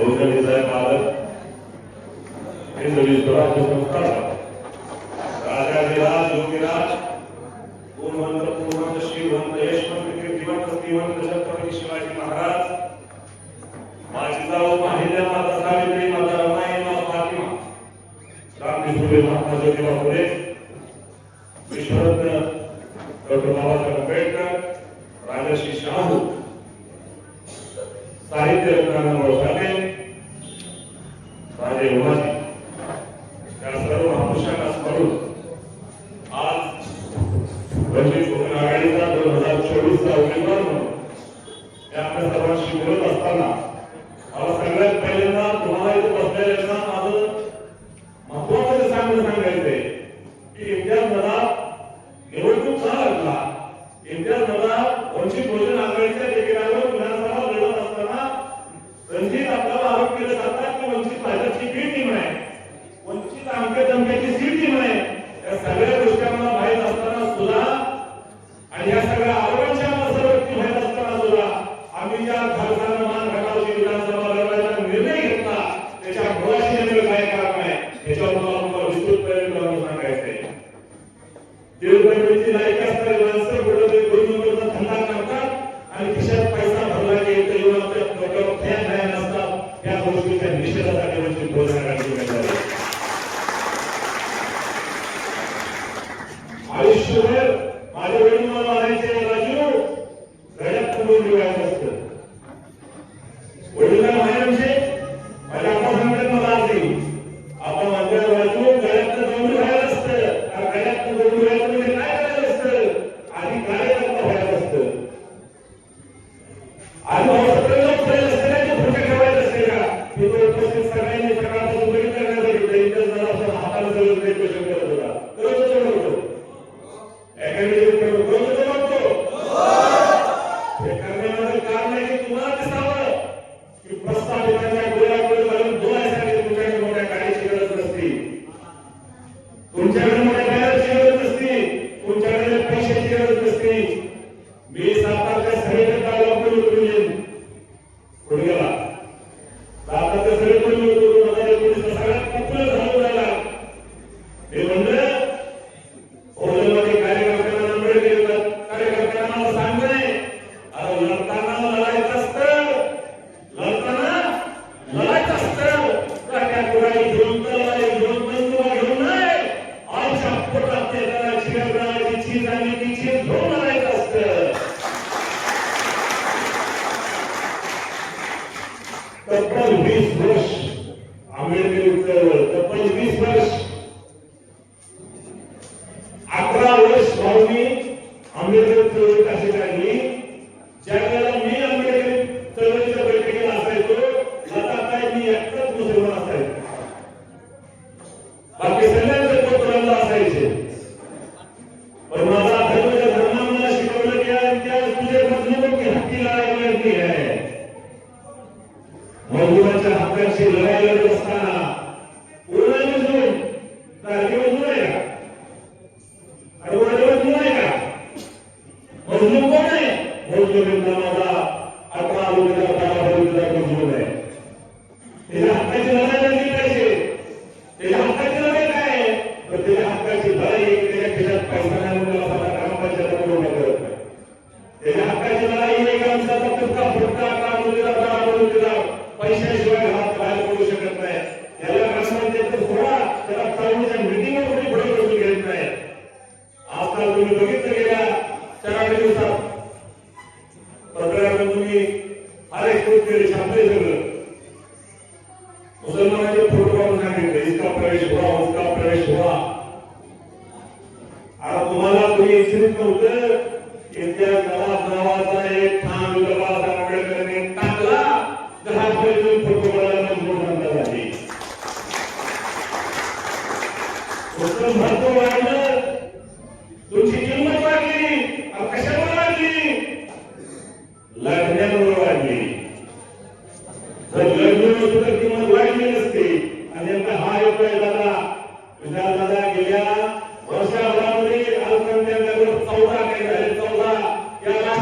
organizai mare, când îi izburați, nu शिक्षण माझ्या वडिलांना आणायचे arrebentar logo pelo primeiro.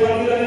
guardia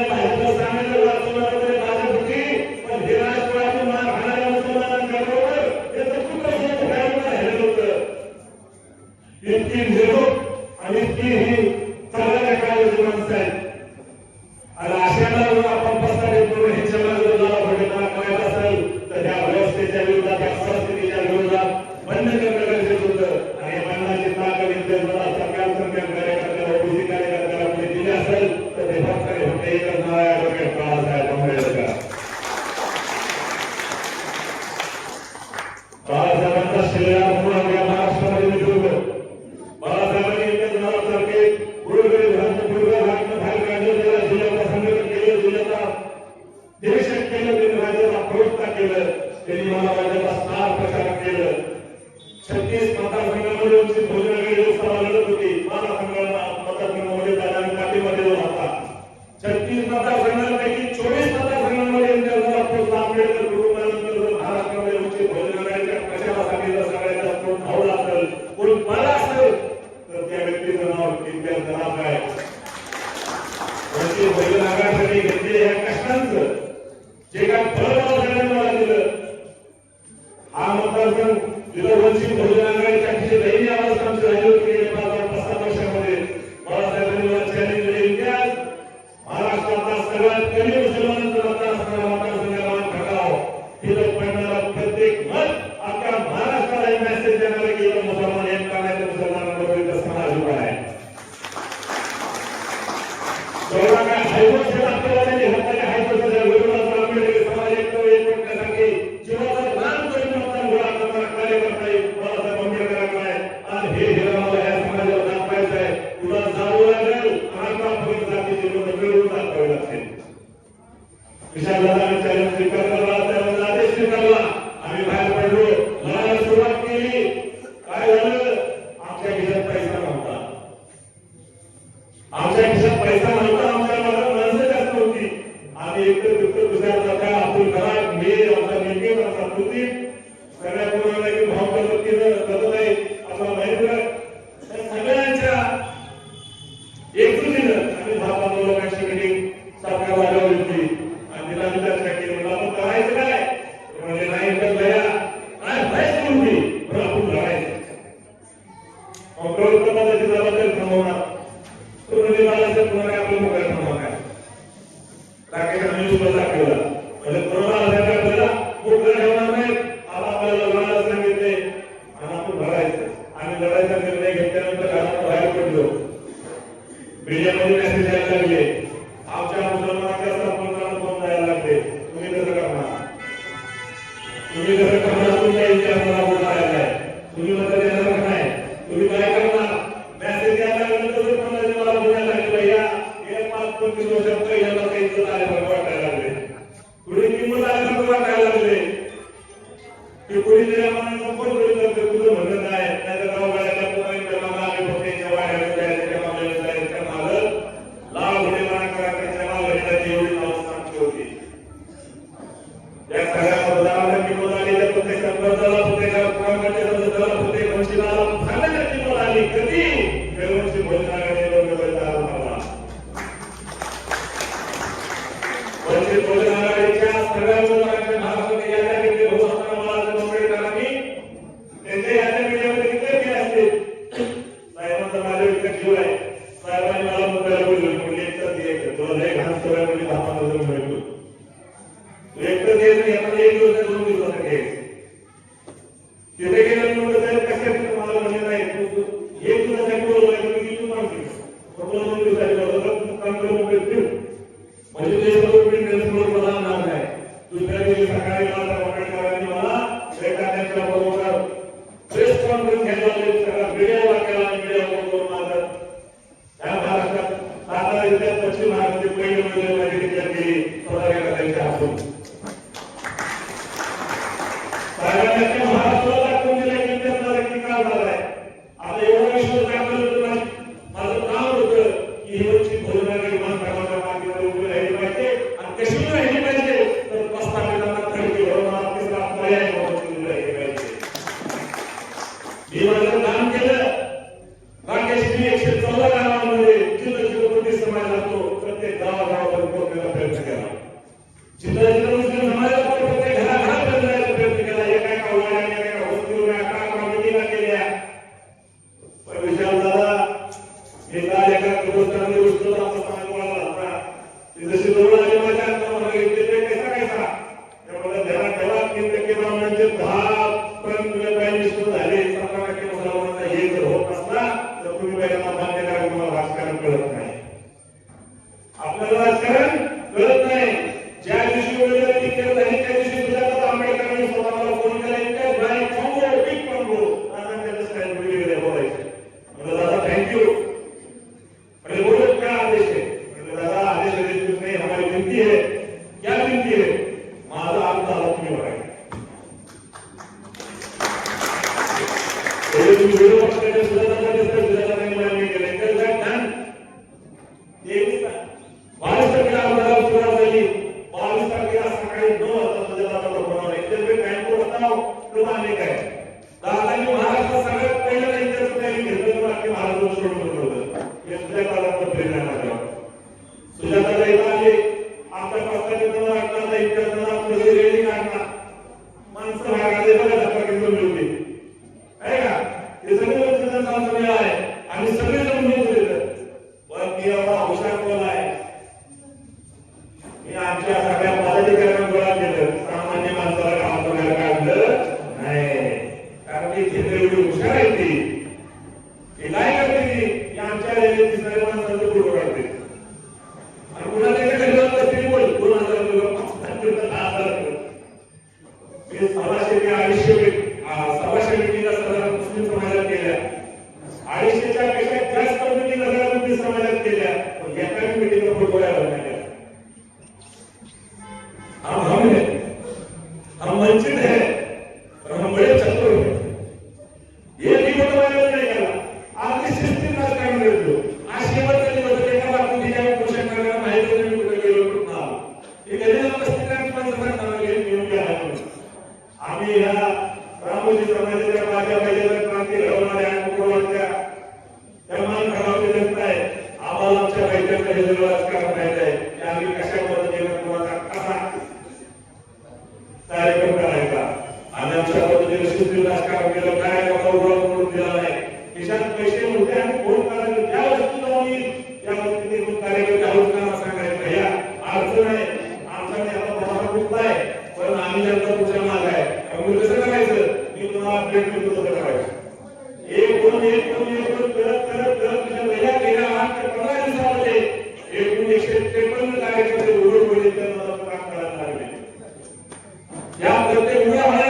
eu tenho minha mãe.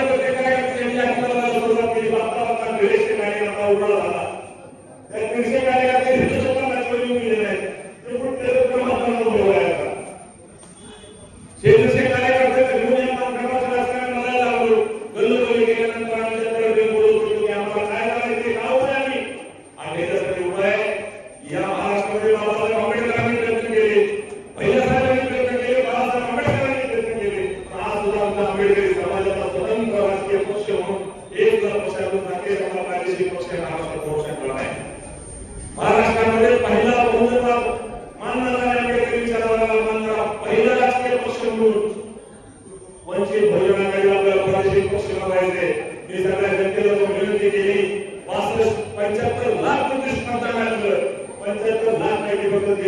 मी सगळ्या जनतेला विनंती केली. पासष्ट पंच्याहत्तर लाख प्रतिष्ठान पंच्याहत्तर लाख नाही फक्त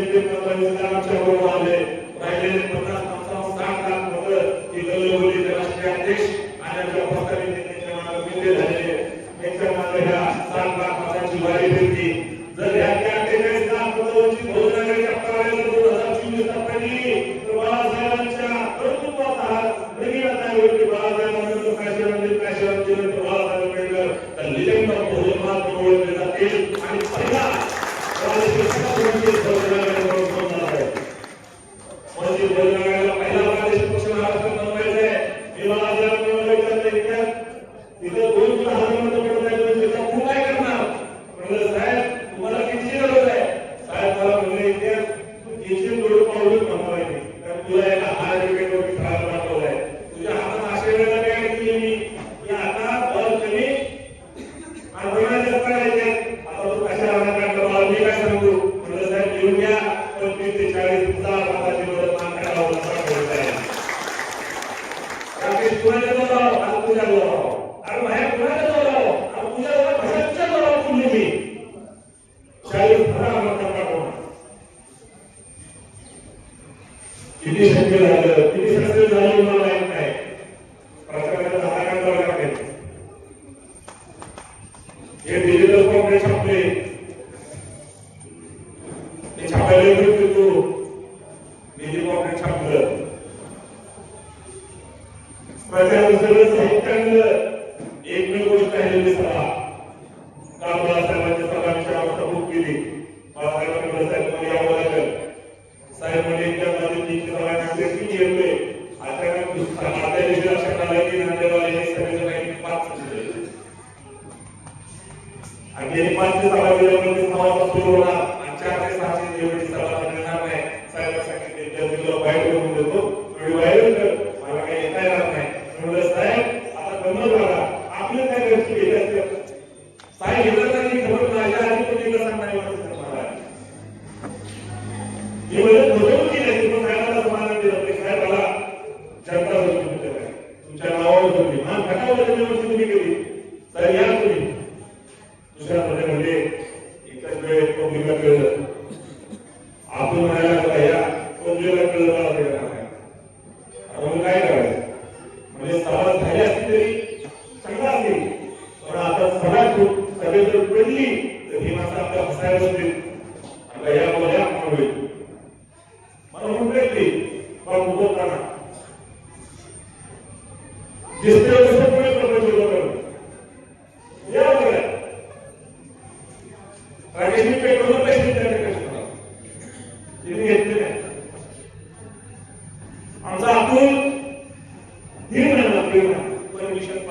Good. అడుగుతూ హెలికాప్టర్ చంపలేదు ప్రజలు సురక్షితంగా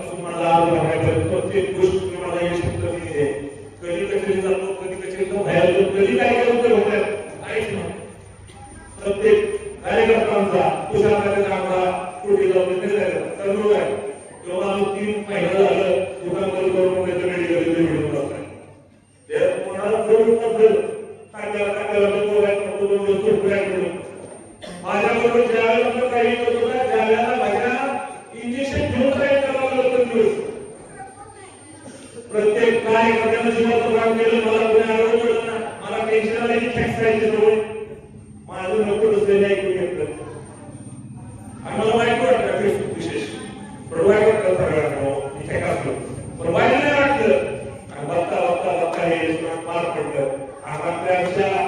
ثم لا تنقل ആയിരിക്കണം പാർട്ടുണ്ട് അത് അത്യാവശ്യം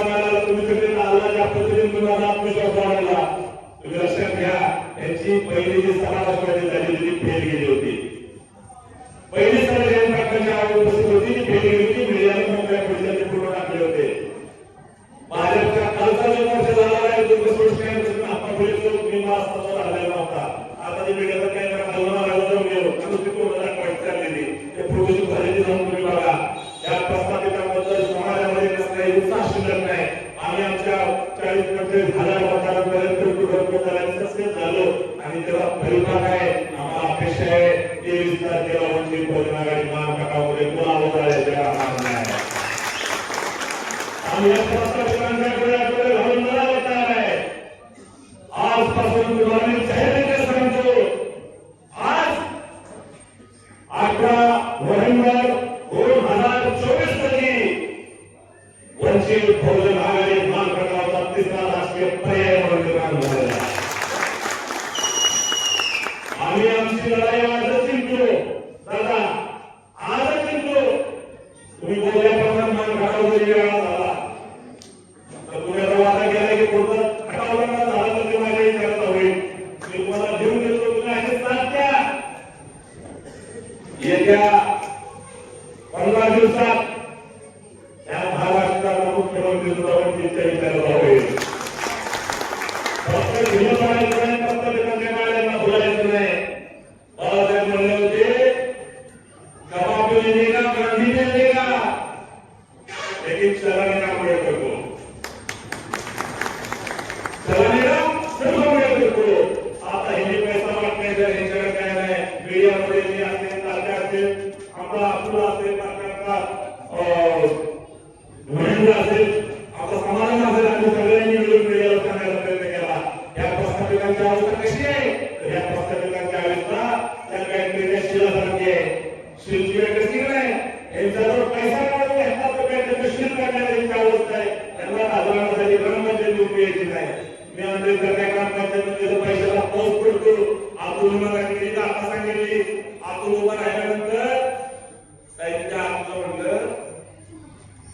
आणायला तुम्ही कधी आला ज्या पद्धतीने तुम्हाला आत्मविश्वास आणायला लक्षात घ्या याची पहिली जी सराव स्पर्धा झाली ती गेली होती. पहिली आसपासून गुलाबी चेहरे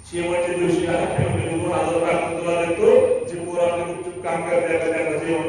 शेवटच्या दिवशी आम्ही दोन जे पोर आपले गुपचूप काम करते त्यांना जेवण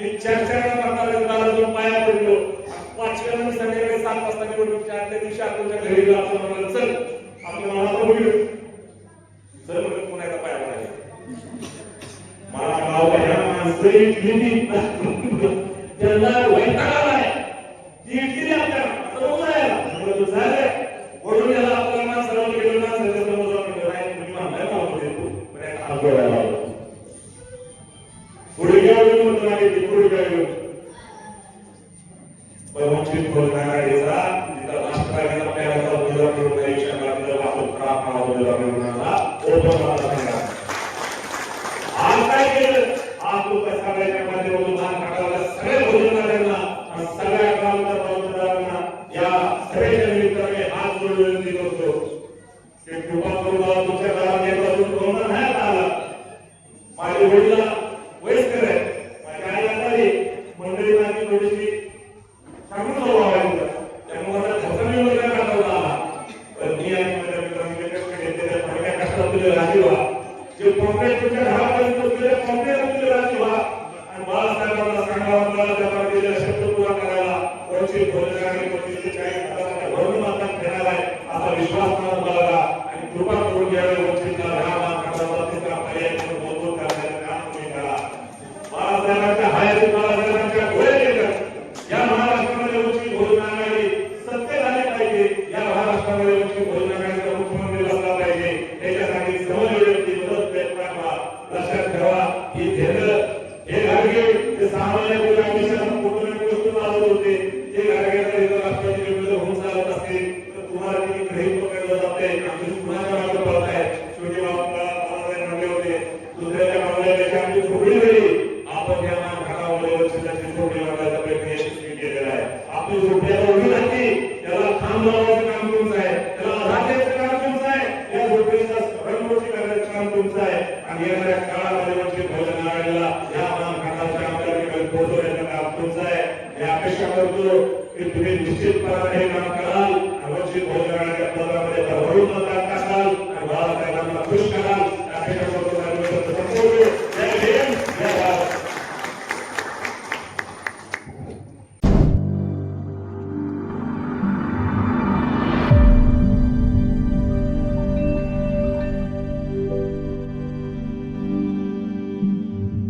मी चार चार प्रकारे पाया पडलो. पाचव्या दिवशी आपल्या घरी गेलो चल आपल्या मनाला चल म्हणलं पुन्हा पाया पडायला. मला